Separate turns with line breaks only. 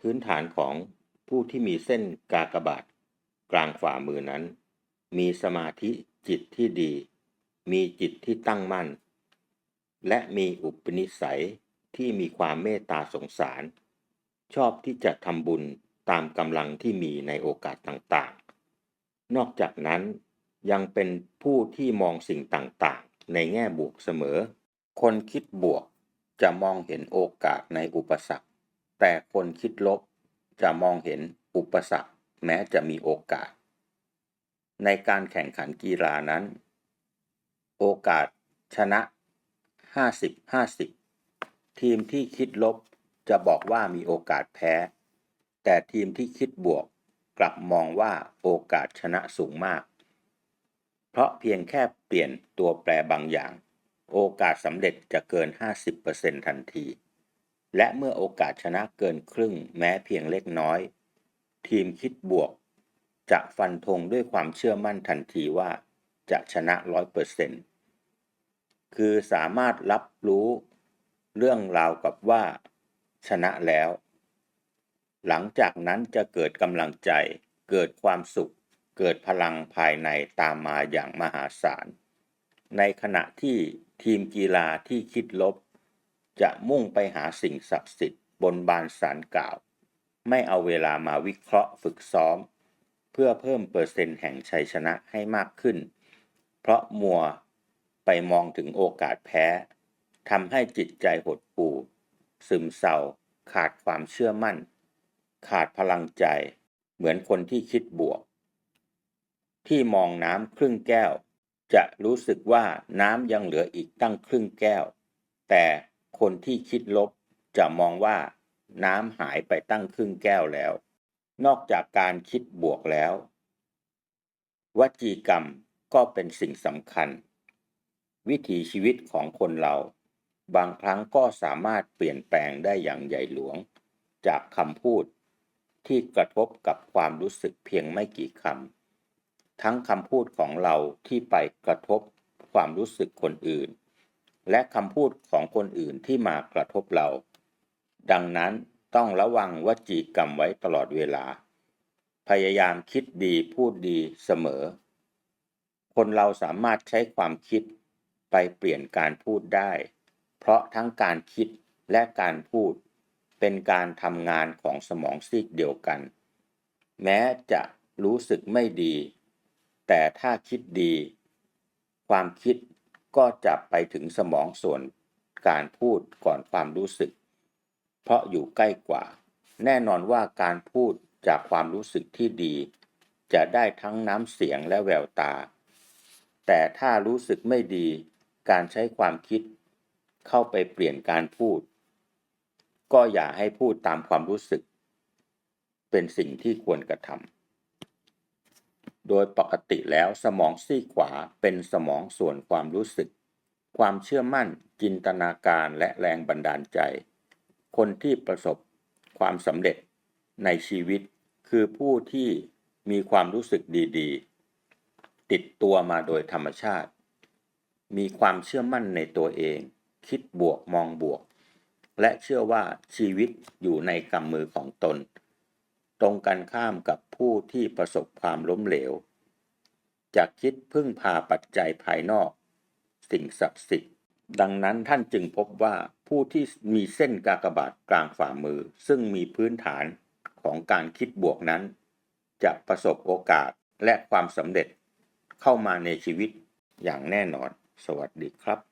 พื้นฐานของผู้ที่มีเส้นกากบาทกลางฝ่ามือนั้น มีสมาธิจิตที่ดี มีจิตที่ตั้งมั่น และมีอุปนิสัยที่มีความเมตตาสงสาร ชอบที่จะทำบุญตามกำลังที่มีในโอกาสต่างๆ นอกจากนั้นยังเป็นผู้ที่มองสิ่งต่างๆ ในแง่บวกเสมอ คนคิดบวกจะมองเห็นโอกาสในอุปสรรค แต่คนคิดลบจะมองเห็นอุปสรรคแม้จะมีโอกาส ในการแข่งขันกีฬานั้น โอกาสชนะ 50-50 ทีมที่คิดลบจะบอกว่ามีโอกาสแพ้ แต่ทีมที่คิดบวกกลับมองว่าโอกาสชนะสูงมาก เพราะเพียงแค่เปลี่ยนตัวแปรบางอย่าง โอกาสสำเร็จจะเกิน 50%ทันที และเมื่อโอกาสชนะเกินครึ่งแม้เพียงเล็กน้อย ทีมคิดบวก จะฟันธงด้วยความเชื่อมั่นทันทีว่าจะชนะ100%คือสามารถรับรู้เรื่องราวกับว่าชนะแล้ว หลังจากนั้นจะเกิดกำลังใจ เกิดความสุข เกิดพลังภายในตามมาอย่างมหาศาล ในขณะที่ทีมกีฬาที่คิดลบ จะมุ่งไปหาสิ่งศักดิ์สิทธิ์บนบานสารกล่าว ไม่เอาเวลามาวิเคราะห์ฝึกซ้อม เพื่อเพิ่มเปอร์เซ็นต์แห่งชัยชนะให้มากขึ้น เพราะมัวไปมองถึงโอกาสแพ้ทำให้จิตใจหดหู่ซึมเศร้าขาดความเชื่อมั่น ขาดพลังใจ เหมือนคนที่คิดบวก ที่มองน้ำครึ่งแก้ว จะรู้สึกว่าน้ำยังเหลืออีกตั้งครึ่งแก้ว แต่ คนที่คิดลบจะมองว่าน้ำหายไปตั้งครึ่งแก้วแล้ว นอกจากการคิดบวกแล้ว วจีกรรมก็เป็นสิ่งสำคัญ วิถีชีวิตของคนเรา บางครั้งก็สามารถเปลี่ยนแปลงได้อย่างใหญ่หลวง จากคำพูดที่กระทบกับความรู้สึกเพียงไม่กี่คำทั้งคำพูดของเราที่ไปกระทบความรู้สึกคนอื่น และคำพูดของคนอื่นที่มากระทบเรา ดังนั้นต้องระวังวจีกรรมไว้ตลอดเวลา พยายามคิดดีพูดดีเสมอ คนเราสามารถใช้ความคิดไปเปลี่ยนการพูดได้ เพราะทั้งการคิดและการพูด เป็นการทำงานของสมองซีกเดียวกัน แม้จะรู้สึกไม่ดี แต่ถ้าคิดดี ความคิด ก็จะไปถึงสมองส่วนการพูดก่อนความรู้สึก เพราะอยู่ใกล้กว่า แน่นอนว่าการพูดจากความรู้สึกที่ดี จะได้ทั้งน้ำเสียงและแววตา แต่ถ้ารู้สึกไม่ดี การใช้ความคิด เข้าไปเปลี่ยนการพูด ก็อย่าให้พูดตามความรู้สึก เป็นสิ่งที่ควรกระทำ โดยปกติแล้วสมองซีกขวาเป็นสมองส่วนความรู้สึก ความเชื่อมั่น จินตนาการและแรงบันดาลใจ คนที่ประสบความสำเร็จในชีวิต คือผู้ที่มีความรู้สึกดีๆ ติดตัวมาโดยธรรมชาติ มีความเชื่อมั่นในตัวเอง คิดบวกมองบวก และเชื่อว่าชีวิตอยู่ในกำมือของตน ตรงกันข้ามกับผู้ที่ประสบความล้มเหลว จะคิดพึ่งพาปัจจัยภายนอก สิ่งศักดิ์สิทธิ์ดังนั้นท่านจึงพบว่าผู้ที่มีเส้นกากบาทกลางฝ่ามือ ซึ่งมีพื้นฐานของการคิดบวกนั้น จะประสบโอกาสและความสำเร็จเข้ามาในชีวิตอย่างแน่นอน สวัสดีครับ